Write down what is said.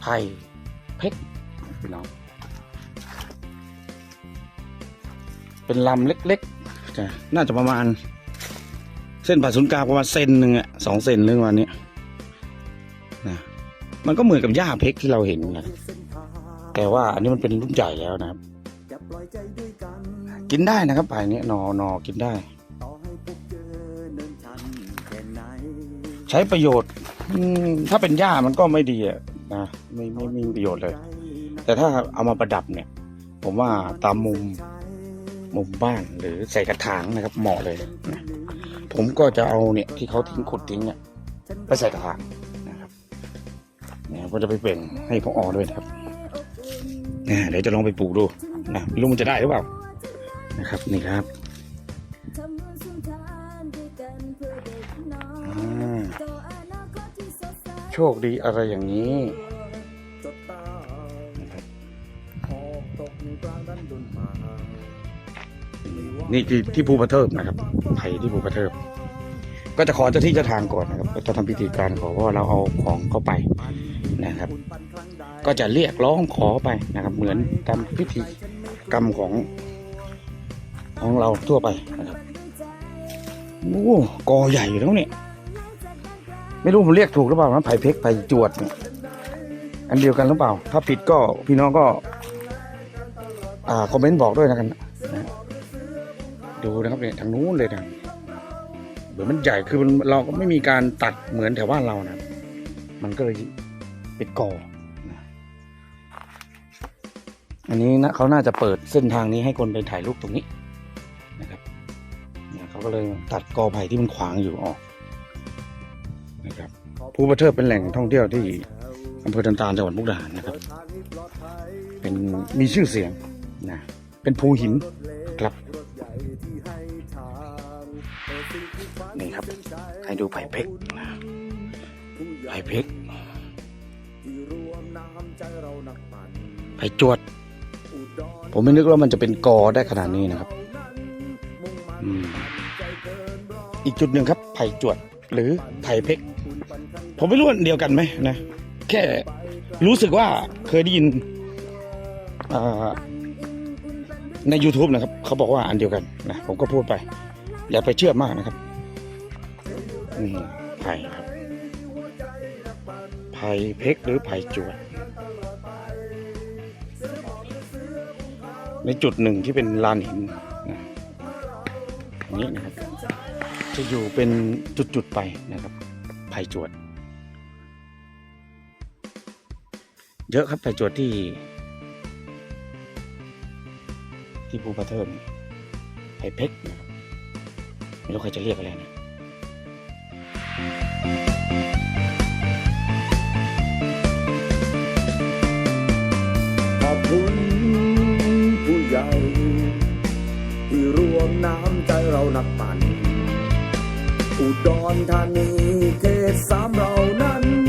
ไผ่เพชรพี่น้อง เป็นลำเล็กๆ น่าจะประมาณ เส้นผ่าศูนย์กลางประมาณเซนหนึ่งอะสองเซนเรื่องวันนี้นะมันก็เหมือนกับหญ้าเพชรที่เราเห็นนะแต่ว่าอันนี้มันเป็นรุ่นใหญ่แล้วนะครับ กินได้นะครับป่ายนี้นอนอกินได้ ใช้ประโยชน์ถ้าเป็นหญ้ามันก็ไม่ดีอะ นะไม่ไม่ไม่มีประโยชน์เลย แต่ถ้าเอามาประดับเนี่ย ผมว่าตามมุมมุมบ้านหรือใส่กระถางนะครับเหมาะเลยนะผมก็จะเอาเนี่ยที่เขาทิ้งขุดทิ้งเนี่ยไปใส่กระถางนะครับเนี่ยก็จะไปเป่งให้พออด้วยนะครับเนี่ยเดี๋ยวจะลองไปปลูกดูนะไม่รู้มันจะได้หรือเปล่านะครับนี่ครับ คดีอะไรอย่างนี้นี่ที่ที่ภูประเทิบนะครับไผ่ที่ภูประเทิบ ก็จะขอเจ้าที่เจ้าทางก่อนนะครับ ก็จะทำพิธีการขอเพราะเราเอาของเข้าไปนะครับ ก็จะเรียกร้องขอไปนะครับ เหมือนตามพิธีกรรมของของเราทั่วไปนะครับโอ้กอใหญ่อยู่แล้วเนี่ย ไม่รู้ผมเรียกถูกหรือเปล่านะไผ่เพกไผ่จวดเนี่ยอันเดียวกันหรือเปล่า ถ้าผิดก็พี่น้องก็ อ่าคอมเมนต์บอกด้วยนะกันนะดูนะครับเนี่ยทางนู้นเลยนะเหมือนมันใหญ่คือมันเราก็ไม่มีการตัดเหมือนแถวบ้านเรานะมันก็เลยเป็นกอนะอันนี้นะเขาน่าจะเปิดเส้นทางนี้ให้คนไปถ่ายรูปตรงนี้นะครับเนี่ยเขาก็เลยตัดกอไผ่ที่มันขวางอยู่ออก นะครับภูประเทิบเป็นแหล่งท่องเที่ยวที่อำเภอตันตาลจังหวัดมุกดาหารนะครับ เป็นมีชื่อเสียงนะเป็นภูหินครับนี่ครับ ให้ดูไผ่เพกนะไผ่เพกไผ่จวด ผมไม่นึกว่ามันจะเป็นกอได้ขนาดนี้นะครับอืมอีกจุดหนึ่งครับไผ่จวด หรือไผ่เพกผมไม่รู้ว่าเดียวกันไหมนะ แค่รู้สึกว่าเคยได้ยินใน YouTube นะครับ เขาบอกว่าอันเดียวกันนะผมก็พูดไป อย่าไปเชื่อมากนะครับนี่ไผ่ครับไผ่เพกหรือไผ่จวดในจุดหนึ่งที่เป็นลานหินนะอย่างนี้นะครับ จะอยู่เป็นจุดๆไปนะครับไผ่จวด เยอะครับไผ่จวดที่ ที่ภูพระเทิมไผ่เพชรไม่รู้ใครจะเรียกอะไรนะขอบคุณผู้ใหญ่ ที่รวมน้ำใจเรานักปั่น อุดรธานีเขตสามเรานั้น